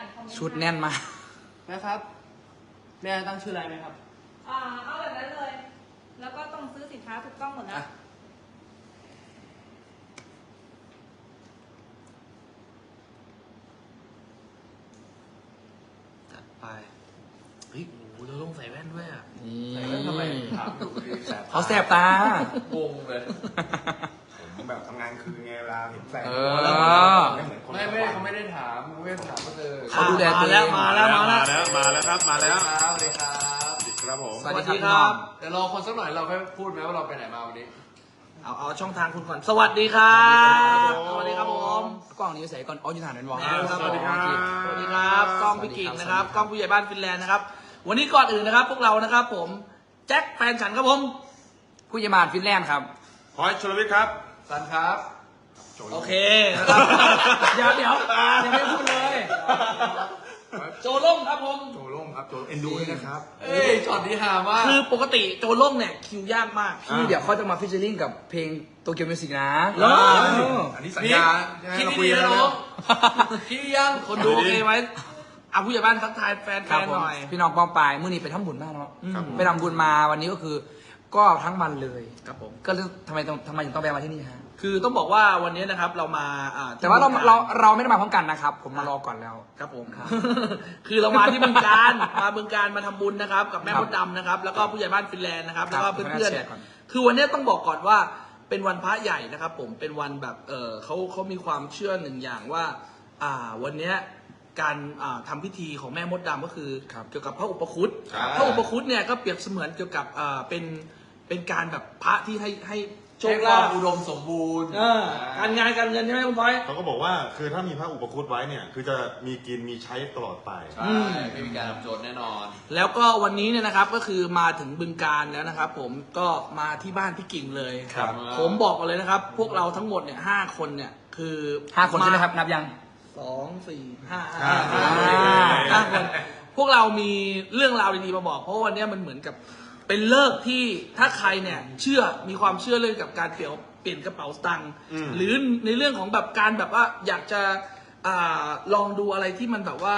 อ่านคอมเมนต์ชุดแน่นมาก นะครับ แม่ตั้งชื่ออะไรไหมครับ อ่าเอาแบบนั้นเลย แล้วก็ต้องซื้อสินค้าถูกต้องหมดนะ อะ จัดไปเฮ้ยโอ้โหเราต้องใส่แว่นด้วยอะนี่ใส่แว่นทำไมถามดูดิแสบเขาแสบตา งงเลยผม แบบทำงานคืนไงเวลาเห็นแสงเออ ไม่เหมือนคนไม่ไม่เขาไม่ได้ถามเขาไม่ได้ถามก็เจอเขาดูแลตัวเอง มาแล้วมาแล้วมาแล้วมาแล้วครับมาแล้วครับสวัสดีครับครับผมสวัสดีครับเดี๋ยวรอคนสักหน่อยเราค่อยพูดไหมว่าเราไปไหนมาวันนี้ เอาเอาช่องทางคุณก่อน สวัสดีครับสวัสดีครับผมกล้องนี้ใส่ก่อนอ๋ออยูฐานเป็นวอลสวัสดีครับสวัสดีครับกล้องพี่กิ่งนะครับกล้องผู้ใหญ่บ้านฟินแลนด์นะครับ วันนี้ก่อนอื่นนะครับ พวกเรานะครับ ผมแจ็คแฟนฉันครับผมผู้ยามานฟินแลนด์ครับพอยชลวิทย์ครับ สันครับโจยโอเคนะครับเดี๋ยวเดี๋ยวยังไม่พูดเลย โจล่งครับผม โจล่งครับ โจเอ็นดูด้วยนะครับ เอ้ยช็อตนี้หามากคือปกติโจล่งเนี่ยคิวยากมาก พี่เดี๋ยวเขาจะมาฟิชเชอร์ลิงกับเพลงโตเกียวมิวสิกนะเหรอ อันนี้สัญญาใช่ไหมคิดเราคุยดีกันๆนะแล้วน้องคิดยังคนดูโอเคไหมเอาผู้ใหญ่บ้านทักทายแฟนครับๆผมหน่อย พี่น้องปองปายมื่อนี้ไปทำบุญมากเนาะครับผม ไปทำบุญมาวันนี้ก็คือ ก็ทั้งวันเลย ครับผม ก็เลยทำไมต้องทำไมถึงต้องแวะมาที่นี่ฮะ คือต้องบอกว่าวันนี้นะครับเรามาอ่ที่แต่ว่าเราบึงกเราเราไม่ได้มาพร้อมกันนะครับ ผมมารอก่อนแล้ว ครับผมครับ คือเรามาที่บึงการมาบึงการมาทำบุญนะครับ กับแม่ครับมดดำนะครับ แล้วก็ผู้ใหญ่บ้านฟินแลนด์นะครับครัแล้วบก็เพื่อนขออนุญาตแชร์ก่อนๆคือวันนี้ต้องบอกก่อนว่าเป็นวันพระใหญ่นะครับ ผมเป็นวันแบบเออเขาเขามีความเชื่อหนึ่งอย่างว่า อ่าวันเนี้ยการอ่าทำพิธีของแม่มดดำก็คือครับเกี่ยวกับพระอุปคุตครับพระอุปคุตเนี่ยก็เปรียบเสมือนเกี่ยวกับอ่าเป็นเป็นการแบบพระที่ให้ให้ โชคลาภอุดมสมบูรณ์เออการงานการเงินใช่ไหมคุณพลอย เขาก็บอกว่าคือถ้ามีพระอุปคุตไว้เนี่ย คือจะมีกินมีใช้ตลอดไป ใช่ไม่มีการทำโจรแน่นอน แล้วก็วันนี้เนี่ยนะครับก็คือมาถึงบึงการแล้วนะครับ ผมก็มาที่บ้านพี่กิ่งเลยครับ ผมบอกก่อนเลยนะครับ พวกเราทั้งหมดเนี่ยห้าคนเนี่ยคือห้าคนใช่ไหมครับนับยังสองสี่ห้าห้าห้าคนห้าคนพวกเรามีเรื่องราวดีๆมาบอก เพราะว่าวันเนี้ยมันเหมือนกับ เป็นเลิกษ์ที่ถ้าใครเนี่ยเชื่อมีความเชื่อเรื่องกับการเปลี่ยนเปลี่ยนกระเป๋าสตังค์อืม หรือในเรื่องของแบบการแบบว่าอยากจะอาลองดูอะไรที่มันแบบว่า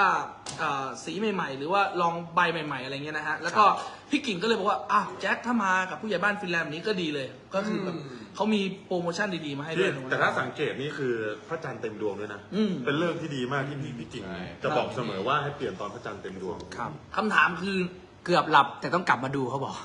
อ่าสีใหม่ ๆ หรือว่าลองใบใหม่ ๆ อะไรเงี้ยนะฮะแล้วก็พี่กิ่งก็เลยบอกว่าอ้าวแจ็คถ้ามากับผู้ใหญ่บ้านฟินแลนด์แบบนี้ก็ดีเลย ก็คือแบบเขามีโปรโมชั่นดีๆมาให้ด้วยแต่ถ้าสังเกตนี่คือพระจันทร์เต็มดวงด้วยนะ อืม เป็นเรื่องที่ดีมากที่พี่พี่กิ่งใช่ จะบอกเสมอว่าให้เปลี่ยนตอนพระจันทร์เต็มดวง ครับ คำถามคือ เกือบหลับแต่ต้องกลับมาดูเขาบอก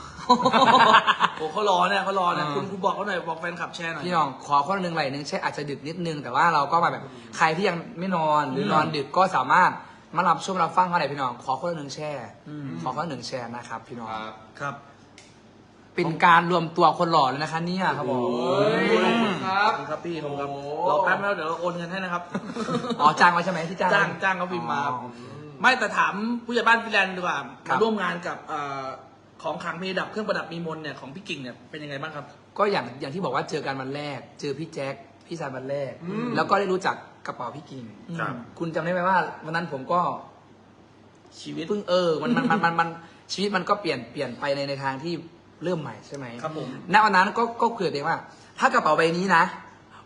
โอ้เขารอเนี่ยเขารอเนี่ยอ่าคุณคุณบอกเขาหน่อยบอกแฟนคลับแชร์หน่อย พี่น้องขอคนละหนึ่งไหลหนึ่งใช่อาจจะดึกนิดนึง แต่ว่าเราก็มาแบบใครที่ยังไม่นอนหรือมนอนดึกก็สามารถมารับช่วงรับฟังเขาได้พี่น้อง ขอคนละหนึ่งแช่อืม ขอคนละหนึ่งแชร์นะครับ พี่น้องครับ ครับ เป็นการรวมตัวคนหล่อเลยนะคะเนี่ยครับผมโอ้ยขอบคุณครับขอบคุณครับพี่ขอบคุณครับโอ้รอแป๊บแล้วเดี๋ยวเราโอนเงินให้นะครับ อ๋อจ้างไว้ใช่ไหมที่จ้างจ้างจ้างเขาพิมพ์มาอ๋อ ไม่แต่ถามผู้ใหญ่บ้านฟินแลนด์ดีกว่าครัมาบ ร่วมงานกับเอ่อของขลังมีดับเครื่องประดับมีมนต์เนี่ยของพี่กิ่งเนี่ยเป็นยังไงบ้างครับ ก็อย่างอย่างที่บอกว่าเจอกันวันแรก เจอพี่แจ็คพี่ซายวันแรก อืม แล้วก็ได้รู้จักกระเป๋าพี่กิ่ง ครับ คุณจำได้ไหมว่าวันนั้นผมก็ชีวิต เพิ่งเออมันมันมันมันมันชีวิตมันก็เปลี่ยนเปลี่ยนไปในในทางที่เริ่มใหม่ใช่ไหมครับผม ณวันนั้นก็ก็คุยกับตัวเองว่า ถ้ากระเป๋าใบนี้นะ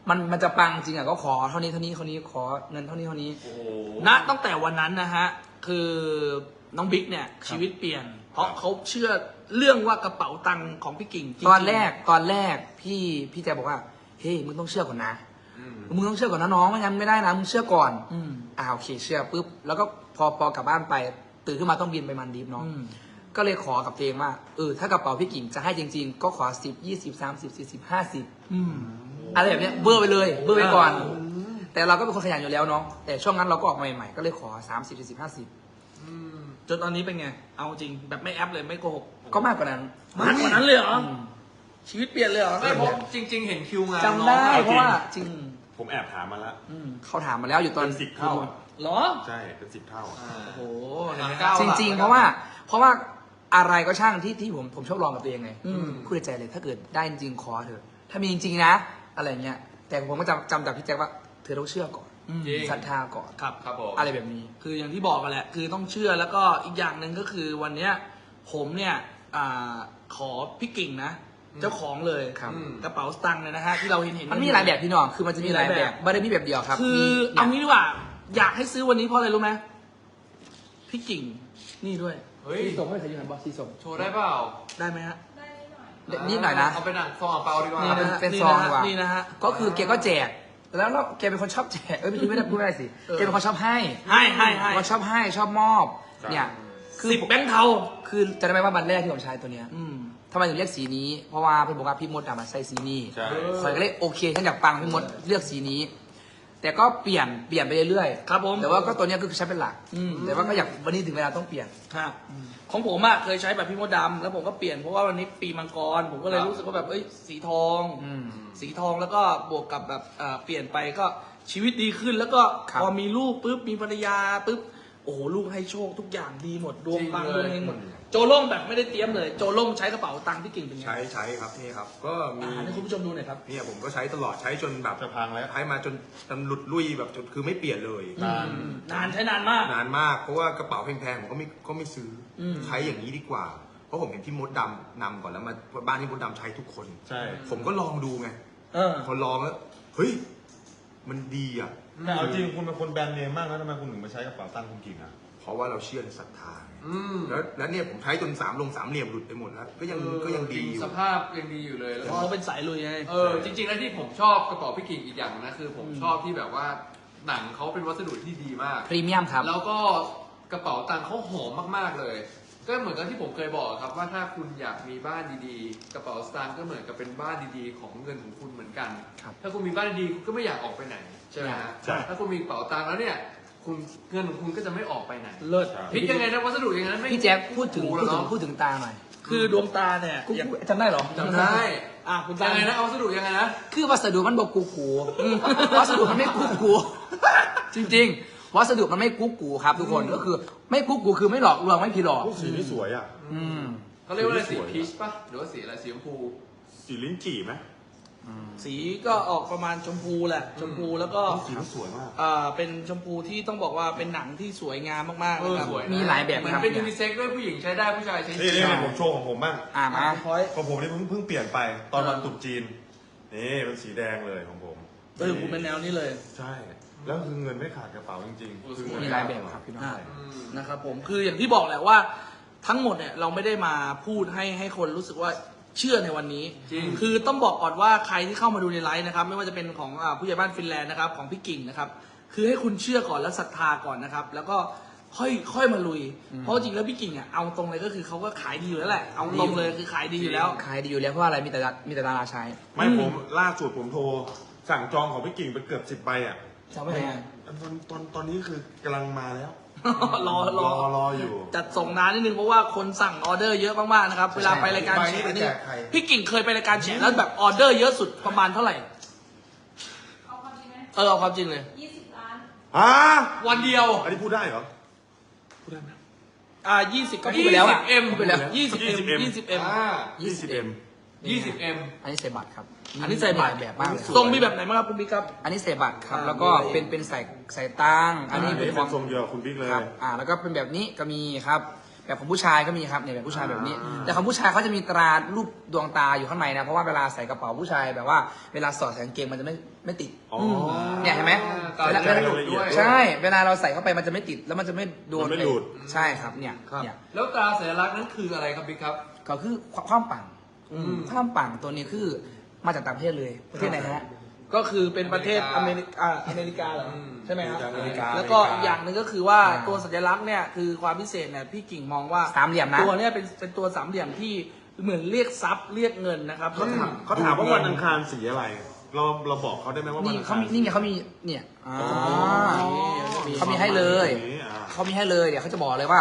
มันมันจะปังจริงอะก็ขอเท่านี้เท่านี้เท่านี้ขอเงินเท่านี้เท่านี้โอ้โห ณตั้งแต่วันนั้นนะฮะคือน้องบิ๊กเนี่ยชีวิตเปลี่ยน เพราะเขาเชื่อเรื่องว่ากระเป๋าตังค์ของพี่กิ่งจงๆตอนแรกตอนแรกพี่พี่แจบอกว่าเฮ้ยมึงต้องเชื่อก่อนนะ อืม มึงต้องเชื่อก่อนนะน้องไม่งั้นไม่ได้นะมึงเชื่อก่อนอืมอ่าโอเคเชื่อปุ๊บแล้วก็พอพอกลับบ้านไปตื่นขึ้นมาต้องบินไปมันดีฟเนาะ อืม ก็เลยขอกับตัวเองว่าเออถ้ากระเป๋าพี่กิ่งจะให้จริง ๆ ก็ขอสิบยี่สิบสามสิบสี่สิบห้าสิบอืม อะไรแบบเนี้ยเบอร์ไปเลยเบอร์ไปก่อน แต่เราก็เป็นคนขยันอยู่แล้วเนาะแต่ช่วงนั้นเราก็ออกมาใหม่ๆก็เลยขอสามสิบสี่สิบห้าสิบอืมจนตอนนี้เป็นไง เอาจริงแบบไม่แอปเลยไม่โกหกก็มากกว่านั้นมากกว่านั้นเลยเหรออืมชีวิตเปลี่ยนเลยเหรอไม่เพราะจริง ๆ เห็นคิวงานจำได้น้องเพราะว่าจริง ผมแอบถามมาแล้วอืมเขาถามมาแล้วอยู่ตอนเป็นสิบเท่าอะเหรอใช่เป็นสิบเท่าอะอ่าโอ้โหเห็นไหมเก้าจริง ๆ เพราะว่า เพราะว่าอะไรก็ช่างที่ที่ผมผมชอบลองกับตัวเองไงอืมพูดในใจเลยถ้าเกิดได้จริงๆขอเถอะถ้ามีจริงๆนะ อะไรเงี้ย แต่ผมก็จำจำจากพี่แจ็คว่าเธอต้องเชื่อก่อนอืมจริง ศรัทธาก่อน ครับ ครับผม อะไรแบบนี้ คืออย่างที่บอกกันแหละคือต้องเชื่อแล้วก็อีกอย่างหนึ่งก็คือวันเนี้ยผมเนี่ยอาขอพี่กิ่งนะ เจ้าของเลยครับ อืม กระเป๋าสตังค์เนี่ยนะฮะที่เราเห็นเห็น มันมีหลายแบบพี่น้อง คือมันจะมีหลายมีหลายแบแบบ บไม่ได้มีแบบเดียวครับคือมีเอางี้ดีกว่า อยากให้ซื้อวันนี้เพราะอะไรรู้ไหมพี่กิ่งนี่ด้วยเฮ้ย สีส้มไม่เคยอยู่ไหนบอกสีส้มโชว์ได้เปล่า ได้ไหมฮะได้ นิดหน่อยนิดหน่อยนะ เอาไปหนังซองเปล่าดีกว่า นี่เอาเป็นนะฮะเป็นนี่ซองนะดีกว่า นี่นะฮะ ก็คือแกก็แจก แล้วเราแกเป็นคนชอบแจก เอ้ยไม่ใช่ไม่ได้พูดไม่ได้สิ เออ แกเป็นคนชอบให้ให้ให้ให้เป็นคนชอบให้ชอบมอบเนี่ย คือสิบแบงค์เทา คือจะได้ไหมว่าวันแรกที่ผมใช้ตัวเนี้ยอืม ทำไมถึงเลือกสีนี้ เพราะว่าเพื่อนบอกว่าพี่มดอะมาใส่สีนี้ใช่ คอยก็เลยโอเคฉันอยากปังพี่มดเลือกสีนี้ แต่ก็เปลี่ยนเปลี่ยนไปเรื่อยๆครับผมแต่ว่าก็ตัวเนี้ยก็คือใช้เป็นหลักอืม แต่ว่าก็อยากวันนี้ถึงเวลาต้องเปลี่ยน ครับของผมอะเคยใช้แบบพี่มดดำแล้วผมก็เปลี่ยนเพราะว่าวันนี้ปีมังกร ผมก็เลยรู้สึกว่าแบบเอ้ยสีทอง อืม สีทองแล้วก็บวกกับแบบเอ่อเปลี่ยนไปก็ชีวิตดีขึ้น แล้วก็ครับพอมีลูกปุ๊บมีภรรยาปุ๊บโอ้โหลูกให้โชคทุกอย่างดีหมดดวงปังดวงเฮงหมด โจโล่งแบบไม่ได้เตรียมเลย โจโล่งใช้กระเป๋าตังค์พี่กิ่งเป็นไงใช้ใช้ครับนี่ครับ ก็มีอ่าให้คุณผู้ชมดูหน่อยครับ เนี่ยผมก็ใช้ตลอดใช้จนแบบจะพังแล้ว ใช้มาจนจนหลุดลุยแบบจนคือไม่เปลี่ยนเลย นานนานใช้นานมาก นานมากเพราะว่ากระเป๋าแพงๆผมก็ไม่ก็ไม่ซื้ออม ใช้อย่างนี้ดีกว่า เพราะผมเห็นพี่มดดำนำก่อนแล้วมาบ้านที่มดดำใช้ทุกคน ใช่ ผมก็ลองดูไงเออ พอลองแล้วเฮ้ยมันดีอะ แต่เอาจริงคุณเป็นคนแบรนด์เนมมากแล้วทำไมคุณถึงมาใช้กระเป๋าตังค์คุณกิ่งอะ เพราะว่าเราเชื่อในศรัทธาไงอืมแล้วแล้วเนี่ยผมใช้จนสามลงสามเหลี่ยมหลุดไปหมดแล้ว ก็ยังก็ยังดีอยู่ สภาพยังดีอยู่เลยแล้วเพก็ราะเขาเป็นสายลุยไง เออจริงๆแล้วที่ผมชอบกระเป๋าพี่กิ่งอีกอย่างนะคือ ผมชอบที่แบบว่าหนังเขาเป็นวัสดุที่ดีมาก พรีเมียมครับ แล้วก็กระเป๋าตังค์เขาหอมมากๆเลย ก็เหมือนกับที่ผมเคยบอกครับว่าถ้าคุณอยากมีบ้านดีๆ กระเป๋าสตางค์ก็เหมือนกับเป็นบ้านดีๆ ของเงินของคุณเหมือนกัน ครับถ้าคุณมีบ้านดีๆคุณก็ไม่อยากออกไปไหนใช่ไหมฮะใช่ ถ้าคุณมีกระเป๋าตังค์แล้วเนี่ย คุณเงินของคุณก็จะไม่ออกไปไหนเลิศพิดยังไงนะวัสดุอย่างนั้นไม่พี่แจ๊คพูดถึงถูพูดแล้วถึงเนาะพูดถึงตาหน่อยคือดวงตาเนี่ยกูอย่างจำได้เหรอจำได้อะคุณยัตางไงนะเอาวัสดุยังไงนะ คือวัสดุมันบอกกูกูอืมวัสดุมันไม่กูกู จริงๆ วัสดุมันไม่กูกูครับทุกคนก็คือ ไม่กูกูคือไม่หลอกลวงไม่ผิดหลอกพวกสีนี่สวยอะ อืม เขาเรียกว่าอะไรสีสวยพีชป่ะหรือว่าสีอะไรสีชมพู สีลิ้นจี่ไหม สีก็ออกประมาณชมพูแหละชมพูแล้วก็สีมันสวยมาก อ่าเป็นชมพูที่ต้องบอกว่าเป็นหนังที่สวยงามมากๆเอนะอครับสวยนะมีหลายแบบเหมือนครับเป็นเนี่ยูยนิเซ็กด้วยผู้หญิงใช้ได้ผู้ชายใช้นี่นี่ผมโชว์ของผมบ้างอ่ามาพอยของผมนี่เพิ่งเพิ่งเปลี่ยนไปตอนวันตรุษจีนนี่เป็นสีแดงเลยของผมเออคุณเป็นแนวนี้เลย ใช่ แล้วคือเงินไม่ขาดกระเป๋าจริงๆคือเงินมีหลายแบบครับพี่น้องอ่าอืมนะครับผมคืออย่างที่บอกแหละว่าทั้งหมดเนี่ยเราไม่ได้มาพูดให้ให้คนรู้สึกว่า เชื่อในวันนี้ จริง คือต้องบอกก่อนว่าใครที่เข้ามาดูในไลฟ์นะครับ ไม่ว่าจะเป็นของอาผู้ใหญ่บ้านฟินแลนด์นะครับของพี่กิ่งนะครับ คือให้คุณเชื่อก่อนและศรัทธาก่อนนะครับ แล้วก็ค่อยค่อยมาลุย เพราะจริงแล้วพี่กิ่งอะเอาตรงเลยก็คือเขาก็ขายดีอยู่แล้วแหละเอาตรงเลยคือขายดีอยู่แล้ว ขายดีอยู่แล้วเพราะว่าอะไรมีแต่ดามีแต่ดาราใช้ไม่ผมล่าสุดผมโทร สั่งจองของพี่กิ่งไปเกือบสิบใบอะจำไม่ได้ตอนตอนตอนนี้คือกำลังมาแล้ว รอรรออรออยู่ จัดส่งนานนิดนึงเพราะว่าคนสั่งออเดอร์เยอะมากๆนะครับ เวลาไปรายการใบแฉนี้ไปนี่แจกใคร พี่กิ่งเคยไปรายการแฉแล้วแบบออเดอร์เยอะสุดประมาณเท่าไหร่ เอาความจริงไหมเออเอาความจริงเลย ยี่สิบล้านอ่าวันเดียวอันนี้พูดได้เหรอ พูดได้ไหม อ่ายี่สิบก็พูดไปแล้วอะ 20M พูดไปแล้วยี่สิบเอ็ม 20M ยี่สิบเอ็มอ่ายี่สิบเอ็ม 20M อันนี้ใส่บัตรครับ อันนี้ใส่บัตรมีหลายแบบมากเลยทรงมีแบบไหนบ้างครับคุณบิ๊กครับ อันนี้ใส่บัตรครับอ่าแล้วก็เป็นเป็นใส่ใส่ตังค์อันนี้อันเป็นนี้ขเป็องนทรงเดียวกับคุณบิ๊กเลย ครับ อ่า แล้วก็เป็นแบบนี้ก็มีครับ แบบของผู้ชายก็มีครับเนี่ยแบบผู้ชายแบบนี้ แต่ของผู้ชายเขาจะมีตรารูปดวงตาอยู่ข้างในนะ เพราะว่าเวลาใส่กระเป๋าผู้ชายแบบว่าเวลาสอดใส่กางเกงมันจะไม่ไม่ติด อ๋อ เนี่ยเห็นไหมตาเวลาจะไม่หลุดด้วย ใช่ เวลาเราใส่เข้าไปมันจะไม่ติดแล้วมันจะไม่โดนมันไม่หลุด ใช่ครับ เนี่ย เนี่ย แล้วตราสัญลักษณ์นั้นคืออะไรครับบิ๊กครับ ก็คือความปัง อืมความปังตัวนี้คือมาจากต่างประเทศเลยประเทศไหนฮะก็คือเป็นประเทศออเมเมริริกกาอเมริกาเหรออืมใช่ไหมครับอเมริกาแล้วก็อเมริกาอีกอย่างหนึ่งก็คือว่าอ่าตัวสัญลักษณ์เนี่ยคือความพิเศษเนี่ยพี่กิ่งมองว่าสามเหลี่ยมนะตัวเนี่ยเป็นเป็นตัวสามเหลี่ยมที่เหมือนเรียกทรัพย์เรียกเงินนะครับเขาถามเขาถามว่าวันอังคารสีอะไร เราเราบอกเขาได้ไหมว่าวันนี่อังเขาคารมีนี่ไงเขามีเนี่ยอ่าอ๋อเขามีให้เลยนี่อ่าเขามีให้เลยเดี๋ยวเขาจะบอกเลยว่า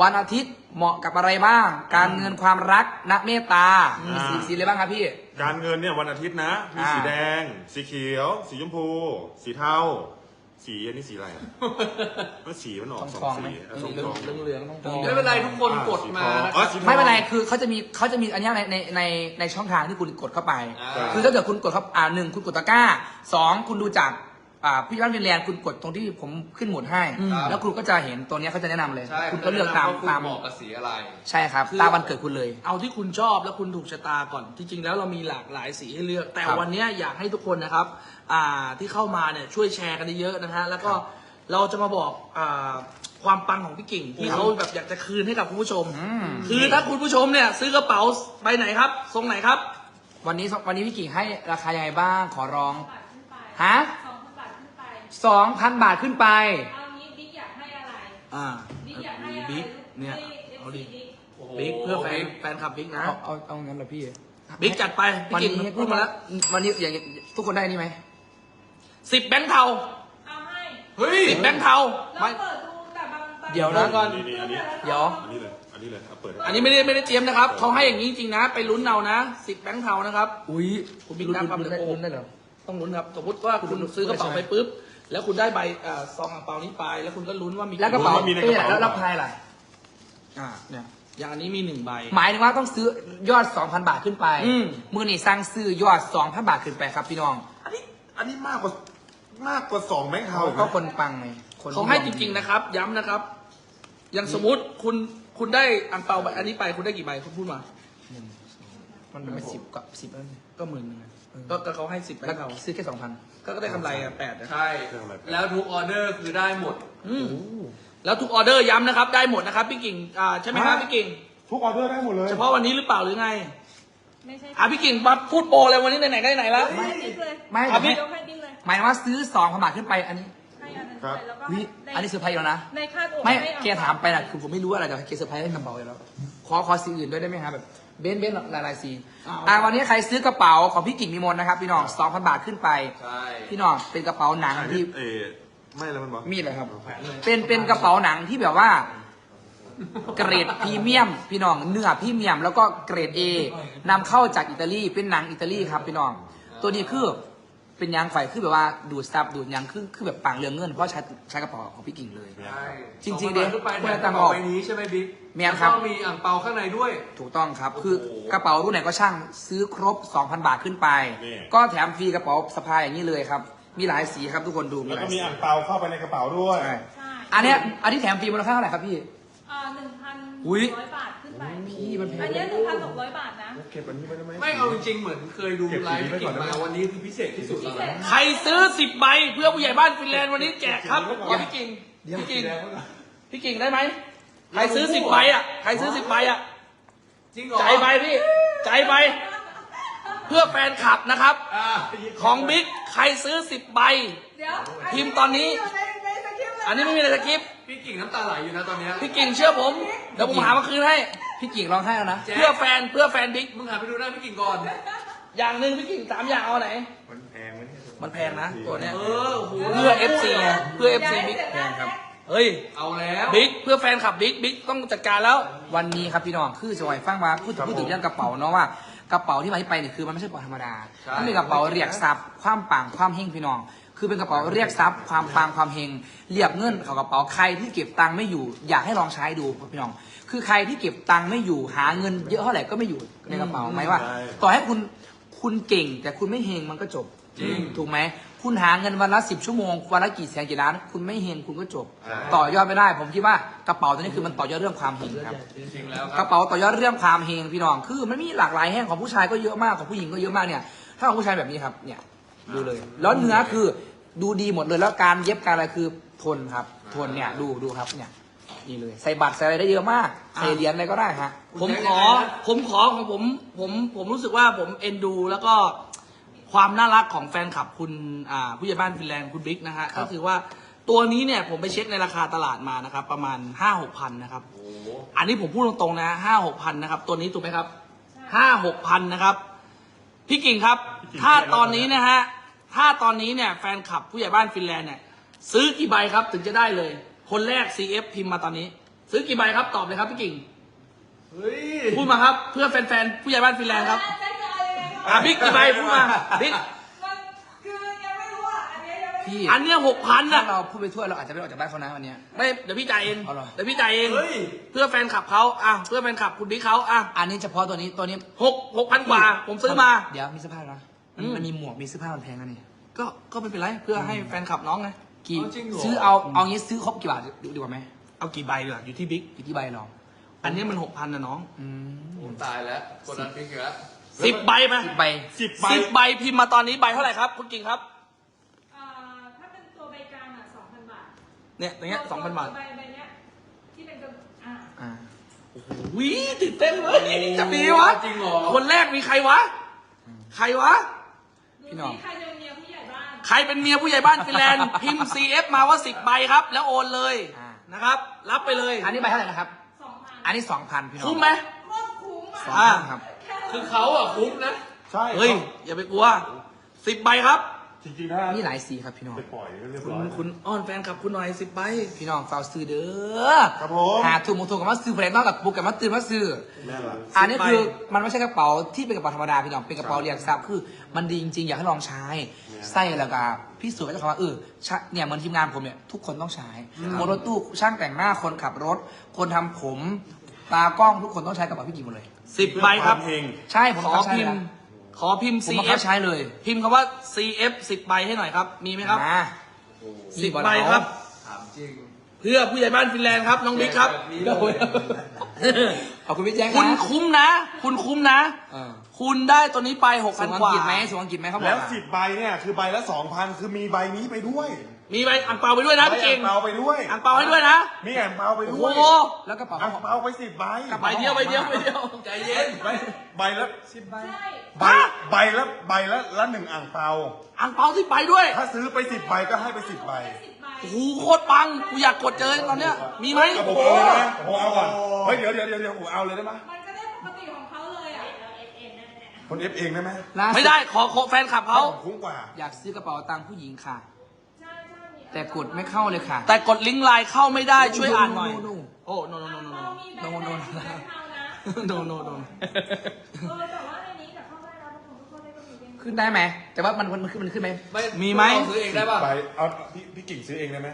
วันอาทิตย์เหมาะกับอะไรบ้าง การเงินความรักนักเมตตา มีสีสีอะไรบ้างครับพี่ การเงินเนี่ยวันอาทิตย์นะมีอ่าสีแดง สีเขียว สีชมพู สีเทาสีอันนี้สีอะไรอะมันสีมันออกสองทองๆสีไหมอะทองเหลืทอองงเหลืองๆทองๆไม่เป็นไรทุกคนกดมานะคอ๋อรับสีทองไม่เป็นไรคือเขาจะมีเขาจะมีอันเนี้ยในในในในช่องทางที่คุณกดเข้าไปอ่าคือถ้าเกิดคุณกดเข้าอ่าหนึ่งคุณกดตะกร้าสองคุณดูจาก อ่าพี่บ้านฟินแลนด์คุณกดตรงที่ผมขึ้นหมุดให้แล้วคุณก็จะเห็นตัวเนี้ยเขาจะแนะนำเลย ใช่คุณก็เลือกตามว่คุณตามเหมาะกับสีอะไร ใช่ครับคือตามวันเกิดคุณเลย เอาที่คุณชอบแล้วคุณถูกชะตาก่อน จริง ๆ แล้วเรามีหลากหลายสีให้เลือก แต่ครับวันเนี้ยอยากให้ทุกคนนะครับอ่าที่เข้ามาเนี่ยช่วยแชร์กันเยอะๆนะฮะ แล้วก็เราจะมาบอกอ่าความปังของพี่กิ่งที่เขาแบบอยากจะคืนให้กับคุณผู้ชม อืม คือถ้าคุณผู้ชมเนี่ยซื้อกระเป๋าใบไหนครับ ทรงไหนครับ วันนี้วันนี้พี่กิ่งให้ราคายังไงบ้างขอร้องบาทขึ้นไปฮะ สองพันบาทขึ้นไปสองพันบาทขึ้นไป เอางี้บิ๊กอยากให้อะไรอ่าบิ๊กอยากให้อะไรบิ๊กเนี่ยให้เอาดิบิ๊กโอ้โหบิ๊กเพื่อแฟนแฟนคลับบิ๊กนะ เอาเอาเอางั้นเหรอพี่ บิ๊กจัดไปพี่วันกิ่งนี้พูดมาแล้ววันนี้อย่างทุกคนได้นี่ไหมสิบแบงค์เทาเอาให้เฮ้ยสิบแบงค์เทาเราเปิดดูแต่บางบางเดี๋ยวนะก่อน นี่นี่อันนี้ เดี๋ยว อันนี้เลย อันนี้เลยเอาเปิดอันนี้ไม่ได้ไม่ได้เตรียมนะครับเขาให้อย่างนี้จริงๆนะ ไปลุ้นเอานะสิบแบงค์เทานะครับ อุ้ยคุณบิ๊กนับครับลุ้นได้เดี๋ยวโอ้ลุ้นได้เหรอ ต้องลุ้นครับ สมมติว่าคุณซื้อกระเป๋าไปปุ๊บ แล้วคุณได้ใบเอ่อซองอ่างเปานี้ไป แล้วคุณก็ลุ้นว่ามีแล้วกระเป๋ามีในกระเป้เป๋า แล้วรับพายล่ะอ่าเนี่ยอย่างอันนี้มีหนึ่งใบ หมายถึงว่าต้องซื้อยอด 2,000 บาทขึ้นไปอืม มือนี่สร้างซื้อยอด 2,000 บาทขึ้นไปครับพี่น้องอันนี้อันนี้มากกว่ามากกว่าสองแบงค์เทาเขาอีกก็นะคนปังไงคนเขาให้จริงๆนะครับ ย้ำนะครับ อย่างสมมติคุณคุณได้อ่างเปาใบอันนี้ไปคุณได้กี่ใบคุณพูดมา มันไม่สิบกับสิบแล้วนี่ก็หมื่นหนึงอะ ก็ก็เขาให้สิบแบงแล้วค์เทาซื้อแค่สองพันก็ได้กำไรอะแปดนะใช่แล้วทุกออเดอร์คือได้หมด อืมแล้วทุกออเดอร์ย้ำนะครับได้หมดนะครับพี่กิ่งอ่าใช่ไหมครับพี่กิ่งทุกออเดอร์ได้หมดเลย เฉพาะวันนี้หรือเปล่าหรือไงไม่ใช่อะพี่กิ่งมาพูดโปรเลยวันนี้ไหนๆก็ไหนๆแล้ว ให้บิ๊กเลยไม่อะพี่ ยกให้บิ๊กเลยหมายถึงว่าซื้อ2,000บาทขึ้นไปอันนี้ให้อันนั้นไปแล้วก็วิในอันนี้เซอร์ไพรส์แล้วนะ ในคาดอกไม่ให้แกถามไปนะคือผมไม่รู้อะไรแต่แกเซอร์ไพรส์ให้กระเป๋าอยู่แล้วขอขอสีอื่นด้วยได้ไหมครับแบบ เบนซ์เบนซ์หลายๆสีอ่าวันนี้ใครซื้อกระเป๋าของพี่กิ่งมีมนนะครับ พี่น้อง2,000บาทขึ้นไป ใช่พี่น้องเป็นกระเป๋าหนังอันที่นี้เออไม่แล้วมันบอกมีดเลยครับเป็นเป็นกระเป๋าหนังที่แบบว่า เกรดพรีเมียม พี่น้องเนื้อพรีเมียม แล้วก็เกรด A นำเข้าจากอิตาลีเป็นหนังอิตาลีครับพี่น้อง ตัวนี้คือ เป็นยางไฟคือแบบว่าดูดซับดูดยางคือคือแบบปังเรืองเงินเพราะใช้ใช้กระเป๋าของพี่กิ่งเลย ใช่จริงๆเด็กขึ้นไปคุณเนี่ยจะกระบอกเป๋าใบนี้ใช่ไหมบิ๊กแม่นครับ แล้วก็มีอ่างเปาข้างในด้วย ถูกต้องครับ คือโอ้โหกระเป๋ารุ่นไหนก็ช่างซื้อครบ 2,000 บาทขึ้นไป นี่ ก็แถมฟรีกระเป๋าสะพายอย่างนี้เลยครับ มีหลายสีครับทุกคนดูแล้วหก็ลายมีสีอ่างเปาเข้าไปในกระเป๋าด้วย ใช่ใช่อันเนี้ยอันนี้แถมฟรีมูลค่าเท่าไหร่ครับพี่อ่าหนึ่งพันอุ๊ย ร้อยบาทขึ้น ไป พี่มันแพงอันเนี้หนึ่งพันหกร้อยบาทนะ เก็บอันนี้ไปได้ไหม ไม่เอาจริงๆเหมือนเคยดูเก็บไลฟ์สีไว้พี่ก่กิ่อนงได้ไหมมาวันนี้คือพิเศษที่สุดแล้วนะ ใครซื้อสิบใบเพื่อผู้ใหญ่บ้านฟินแลนด์วันนี้แจกครับขอพี่กิ่งพี่กิ่งพี่กิ่งได้ไหมใครซื้อสิบใบอะใครซื้อสิบใบอะจริงเหรอใจายใบพี่ใจายใบเพื่อแฟนคลับนะครับ อ่าของบิ๊กใครซื้อสิบใบ เดี๋ยวพิมพ์ตอนนี้ ยู่ในในสคริปต์เลยอันนี้ไม่มีในสคริปต์พี่กิ่งน้ำตาไหลอยู่นะตอนเนี้ยพี่กิ่งเชื่อผม เดี๋ยวผมหามาคืนให้ พี่กิ่งร้องไห้แล้วนะแจ๊คเพื่อแฟนเพื่อแฟนบิ๊กมึงหันไปดูหน้าพี่กิ่งก่อน อย่างหนึ่งพี่กิ่งสามอย่างเอาไหน มันแพงไหมเนี่ยมันแพงนะตัวเนี้ย เออโอ้โหเพื่อ FC ไงเพื่อ FC บิ๊กแพงครับ เฮ้ย เอาแล้วบิ๊กเพื่อแฟนคลับบิ๊กบิ๊กต้องจัดการแล้ว วันนี้ครับพี่น้องคือจะไหวฟังมาพูดถึงพูดถึงเรื่องกระเป๋าเนาะว่ากระเป๋าที่มาที่ไปเนี่ยคือมันไม่ใช่กระเป๋าธรรมดาใช่มันเป็นกระเป๋าเรียกทรัพย์ความปังความเฮงพี่น้อง คือเป็นกระเป๋าเรียกทรัพย์ความปังความเฮงเรียกเงินเขากระเป๋าใครที่เก็บตังค์ไม่อยู่ อยากให้ลองใช้ดูพี่น้อง คือใครที่เก็บตังค์ไม่อยู่หาเงินเยอะเท่าไหร่ก็ไม่อยู่ในกระเป๋าไหมว่าใช่ต่อให้คุณคุณเก่ง แต่คุณไม่เฮงมันก็จบจริงถูกไหมคุณหาเงินวันละสิบชั่วโมงวันละกี่แสนกี่ล้าน คุณไม่เฮงคุณก็จบใช่ต่อยอดไม่ได้ ผมคิดว่ากระเป๋าตัวนี้คือมันต่อยอดเรื่องความเฮงครับจริงๆแล้วคกรัระบเป๋าต่อยอดเรื่องความเฮงพี่น้องคือมันมีหลากหลายแห้งของผู้ชายก็เยอะมากของผู้หญิงก็เยอะมากเนี่ยถ้าของผู้ชายแบบนี้ครับเนี่ย ดูเลย แล้วเนื้อคือดูดีหมดเลยแล้วการเย็บการอะไรคือทนครับ ทนเนี่ยดูดูครับเนี่ยนี่เลย ใส่บัตรใส่อะไรได้เยอะมากใส่เหรียญอะไรก็ได้ฮะผมขอผมขอของผมผมผมรู้สึกว่าผมเอ็นดูแล้วก็ความน่ารักของแฟนคลับคุณอ่าผู้ใหญ่บ้านฟินแลนด์คุณบิ๊กนะฮะครับก็คือว่าตัวนี้เนี่ยผมไปเช็คในราคาตลาดมานะครับ ประมาณห้าหกพันนะครับโอ้โหอันนี้ผมพูดตรงๆนะห้าหกพันนะครับ ตัวนี้ถูกไหมครับห้าหกพันนะครับ พี่กิ่งครับพี่กิ่งถ้าตอนนี้นะฮะ ถ้าตอนนี้เนี่ยแฟนคลับผู้ใหญ่บ้านฟินแลนด์เนี่ยซื้อกี่ใบครับถึงจะได้เลย คนแรก CF พิมพ์มาตอนนี้ ซื้อกี่ใบครับตอบเลยครับพี่กิ่งเฮ้ยพูดมาครับเพื่อแฟนๆผู้ใหญ่บ้านฟินแลนด์ครับอะบิ๊กกี่ใบพูดมาบิ๊กมันคือยังไม่รู้อะอันเนี้ยยังไม่รู้พี่อันเนี้ยหกพันถ้านะเราพูดไปทั่วเราอาจจะไม่ออกจากบ้านเขานะวันเนี้ย ไม่เดี๋ยวพี่จ่ายเองเอาเหรอ เดี๋ยวพี่จ่ายเอง เฮ้ย เพื่อแฟนคลับเขาอะเพื่อแฟนคลับคุณบิ๊กเขาอะอันนี้เฉพาะตัวนี้ตัวนี้หกหกพันกว่า ผมซื้อมา เดี๋ยวมีเสื้อผ้านะ อืม มันมีหมวกมีเสื้อผ้ามันแพงนะนี่ ก็ก็ไม่เป็นไรเพื่อให้แฟนคลับน้องไงกี่เอาจริงเหรอ ซื้อเอาเอางี้ซื้อครบกี่บาทดีดีกว่าไหมเอากี่ใบดีกว่าอยู่ที่บิ๊กอยู่ที่ใบเราอันเนี้ยมันหกพันนะน้องอืมโอ้ตายแล้วกดดันพี่กิ่งแล้ว สิบใบไหมสิบใบ สิบใบ สิบใบพิมพ์มาตอนนี้ใบเท่าไหร่ครับคุณกิ่งครับอ่าถ้าเป็นตัวใบกลางอะสองพันบาทอเนี่ยอย่างเงี้ยสองพันบาท ใบใบเนี้ยที่เป็นกระอ่าอ่าวิตื่นเต้นเลยจะมีวะจริงเหรอ คนแรกมีใครวะ ใครวะดู พี่น้องสิใครจะเป็นเมียผู้ใหญ่บ้านใครเป็นเมียผู้ใหญ่บ้านฟินแลนด์ พิมพ์ CF มาว่าสิบใบครับ แล้วโอนเลยอ่านะครับ รับไปเลยอันนี้ใบเท่าไหร่นะครับ สองพันอันนี้สองพันพี่น้องคุ้มไหม โคตรคุ้มสองอะพันครับ แค่คือเขาอะคุ้มนะ ใช่ เฮ้ย อย่าไปกลัวสิบใบครับ จริงๆถ้ามีหลายสีครับพี่น้อง ไปปล่อยก็เรียบคุณร้อยคุณอ้อนแฟนคลับคุณหน่อยสิบใบพี่น้องเฝ้าซื้อเด้อครับผม หาถูกมงถูกกับมาซื้อแบรนด์นอกกับบุกกับมาตื่นมาซื้อแม่นล่ะอันนี้คือมันไม่ใช่กระเป๋าที่เป็นกระเป๋าธรรมดาพี่น้องเป็นกระเป๋าเรียกทรัพย์คือ มันดีจริงๆอยากให้ลองใช้ใส่แล้วก็พี่สูจน์ก็จะคำว่าเออใช่เนี่ยเหมือนทีมงานผมเนี่ยทุกคนต้องใช้คนรถตู้ช่างแต่งหน้าคนขับรถ คนทำผมตากล้องทุกคนต้องใช้กระเป๋าพี่กิ่งหมดเลย สิบใบครับเองใช่ผมขอบังคับใช้พิเลยมพ์นะ ขอพิมพ์ ผมบังคั CF บใช้เลยพิมพ์คำว่า CF สิบใบให้หน่อยครับ มีไหมครับมาสิบใบครับ ถามจริง เพื่อผู้ใหญ่บ้านฟินแลนด์ครับ น้องบิ๊กครับแบบนี้เลย ขอบคุณพี่แจ๊คคุณนะคุ้มนะ คุณคุ้มนะ เออคุณได้ตัวนี้ไปหกส่พังนอังกว่า กฤษไหมส่งอังกฤษไหมเขาบอกแล้วอะ สิบใบเนี่ย คือใบละสองพันคือมีใบนี้ไปด้วย มีใบอังเปาไปด้วยนะพี่ใบเก่งอ่างเปาไปด้วยอังเปาให้ด้วยนะ มีอ่างเปาไปโอ้ด้วยโหแล้วกระเป๋าอ่างเปาไปสิบใบใบเดียวใบเดียวใบเดียวใจเย็นใบใบละใช่ใบใบละใบละละหนึ่งอ่างเปาอังเปาที่ไปด้วย ถ้าซื้อไปสิบใบก็ให้ไปสิบใบสิบใบโอ้โหโคตรปังกูอยากกดเจอตอนเนี้ย มีไหมเอาผมเอาเลยนะผมเอาก่อนเฮ้ยเดี๋ยวเดี๋ยวเดี๋ยวเดี๋ยวผมเอาเลยได้ไหมมันก็ได้ปกติของเขาเลยอะคนเอฟเองได้ไหมล่าสุไม่ได้ขอขอแฟนคลับเขาคุ้มกว่า อยากซื้อกระเป๋าตังค์ผู้หญิงค่ะใช่ใช่มี แต่กดไม่เข้าเลยค่ะแต่กดลิงก์ไลน์เข้าไม่ได้ช่วยอ่านหน่อยดูโอ้โนโนโนโนเรามีแบงค์แดงแบงค์เทานะโนโนโนเออแต่ว่าในนี้แต่เข้าได้แล้วทุกคนทุกคนได้ก็มีเป็นขึ้นได้ไหม แต่ว่ามันมันมันขึ้นมันขึ้นไหมไม่มีไหม เราซื้อเองได้ป่ะ ไปเอาพี่พี่กิ่งซื้อเองได้ไหม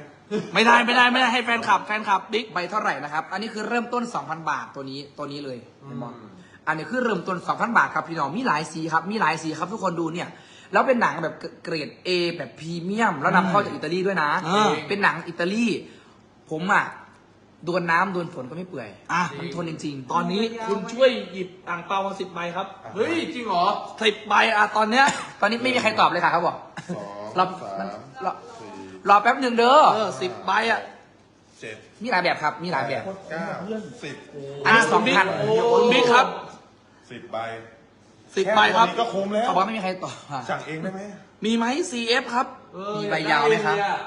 ไม่ได้ไม่ได้ไม่ได้ให้แฟนคลับแฟนคลับบิ๊กใบเท่าไหร่นะครับ อันนี้คือเริ่มต้น 2,000 บาทตัวนี้ตัวนี้เลยเห็นบอกอันนี้คือเริ่มต้น 2,000 บาทครับพี่น้องมีหลายสีครับมีหลายสีครับทุกคนดูเนี่ย แล้วเป็นหนังแบบเกรด A แบบพรีเมียม แล้วนำเข้าจากอิตาลีด้วยนะอ่าเป็นหนังอิตาลี ผมอะโดนน้ำโดนฝนก็ไม่เปื่อยอะ มันทนจริงๆ ตอนนี้คุณช่วยหยิบอ่างเปามาสิบใบครับเฮ้ยจริงเหรอสิบใบอะตอนเนี้ย ตอนนี้ไม่มีใครตอบเลยค่ะเขาบอก สองรอสามมันรอสี่รอแป๊บหนึ่งเด้อ เออสิบใบอะเจ็ดมีหลายแบบครับ มีหลายแบบเก้าสิบอันนี้อะสองพันคุณบิ๊กครับสิบใบ สิบใบครับแตัวนี้ก็คุ้มแล้ว เขาบอกว่าไม่มีใครตอบอะสั่งเองได้ไหมมีไหม CF ครับเออมีใบยาวไหมครับอยากด้เลยอะ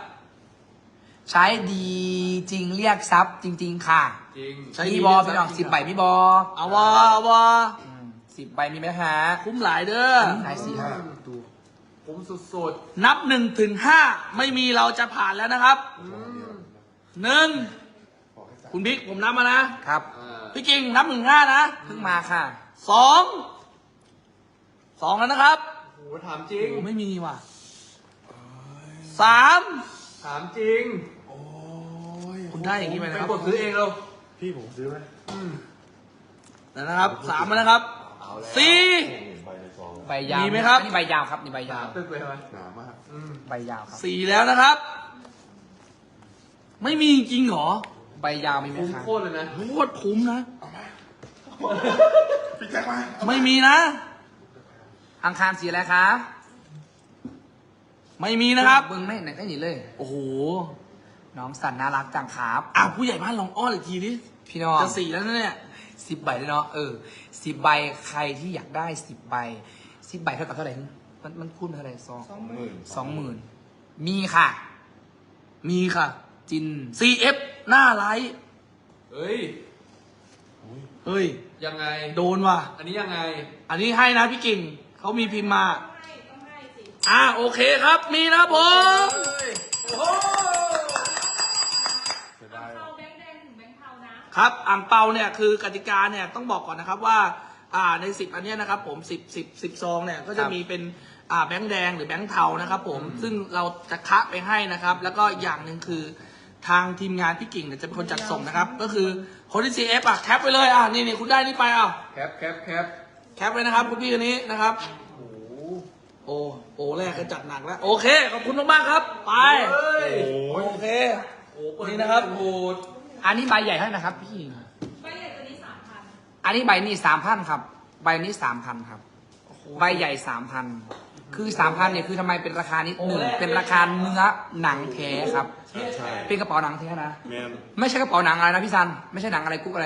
ใช้ดีจริงเรียกทรัพย์จริง ๆ ค่ะ จริงใช้มีดีบอเรียกทรัพย์พี่น้องจริงสิบใบมีบอเอาวะเอาวะสิบใบมีไหมฮะคุ้มหลายเด้อหลายสีครับดู ผมสุดนับหนึ่งถึงห้าไม่มีเราจะผ่านแล้วนะครับๆอืมหนึ่งคุณบิ๊กผมนับมานะครับอ่าพี่กิ่งนับหนึ่งห้านะเพิ่งมาค่ะสอง สองแล้วนะครับโหถามจริง โอ้ไม่มีว่ะสามถามจริงคุณได้อย่างนี้ไหมไปนะครับกดซื้อเองเราพี่ผมซื้อไหมอืมแล้วนะครับสามแล้วนะครับเอาแล้วสี่ ใบในซองใบยาวมีไหมครับ อันนี่ใบยาวครับนี่ใบยาถาวมตึกเลยใช่ไหมหนามากอืมใบยาวครับ สี่แล้วนะครับ ไม่มีจริงเหรอใบยาวมีไหมคุ้มครับ โคตรเลยนะโคตรคุ้มนะ พี่แจ็คมา ไม่มีนะ อังคารสีอะไรคะไม่มีนะครับ เบิ้งไม่ไหนไม่หนีเลย โอ้โห น้องสันน่ารักจังครับอะผู้ใหญ่บ้านลองอ้อนอีกทีดิพี่น้องจะสี่แล้วนะเนี่ยสิบใบเลยเนาะเออสิบใบใครที่อยากได้สิบใบสิบใบเท่ากับเท่าไหร่มันมันคูณเป็นเท่าไหร่สองสองหมื่นสองหมื่นมีค่ะ มีค่ะ จิน CF หน้าไลท์เฮ้ยเฮ้ย ยังไง โดนว่ะ อันนี้ยังไง อันนี้ให้นะพี่กิ่ง เขามีพิมพ์มาต้องให้ต้องให้สิอ่าโอเคครับ มีนะครับผมเสียดายเทาแบงค์แดงถึงแบงค์เทานะครับอ่างเปาเนี่ยคือกติกาเนี่ยต้องบอกก่อนนะครับว่าอ่าในสิบอันเนี้ยนะครับผมสิบสิบสิบซองเนี่ยก็จะมีเป็นอ่าแบงค์แดงหรือแบงค์เทานะครับผมซึ่งเราจะคะไปให้นะครับ แล้วก็อย่างหนึ่งคือทางทีมงานพี่กิ่งเนี่ยจะเป็นคนจัดส่งนะครับ ก็คือคนที่ CF อะแคปไปเลยอะนี่นี่คุณได้นี่ไปอะ แคปแคปแคป แคปเลยนะครับคุณพี่คนนี้นะครับโอ้โหโอ้โอ้แรกก็จัดหนักแล้ว โอเคขอบคุณมากๆครับ ไปเฮ้ยโอ้ยโอเคโอ้โหนี่นะครับโหดอันนี้ใบใหญ่เท่าไหร่นะครับพี่ใบใหญ่ตัวนี้สามพันอันนี้ใบนี้สามพันครับ ใบนี้สามพันครับ ใบใหญ่สามพันคือสามพันเนี่ยคือทำไมเป็นราคานี้หนึ่งเป็นราคาเนื้อหนังแท้ครับใช่เป็นกระเป๋าหนังแท้นะแมนไม่ใช่กระเป๋าหนังอะไรนะพี่ซัน ไม่ใช่หนังอะไรกุ๊กอะไร